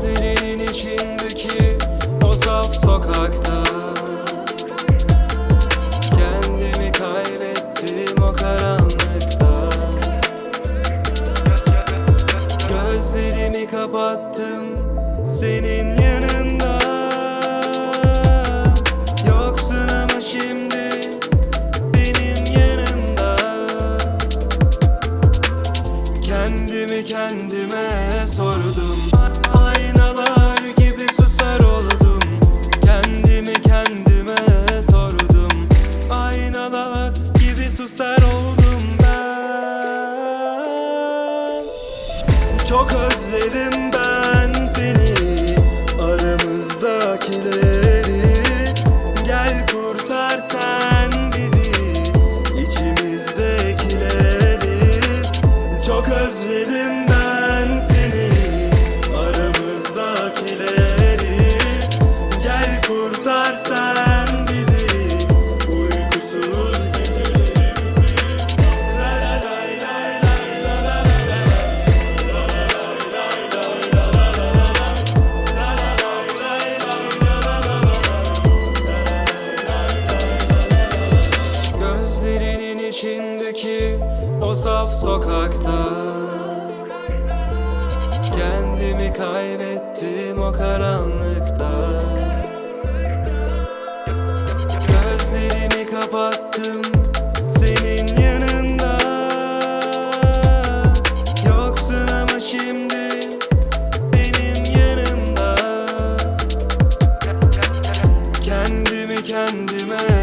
gözlerinin içindeki o saf sokakta. Kendimi kaybettim o karanlıkta. Gözlerimi kapattım senin yanında. Yoksun ama şimdi benim yanımda. Kendimi kendime sordum. Özledim ben seni. Aramızdakileri Gel kurtar bizi. İçimizdekileri Çok özledim o saf sokakta. Kendimi kaybettim o karanlıkta. Gözlerimi kapattım senin yanında. Yoksun ama şimdi benim yanımda. Kendimi kendime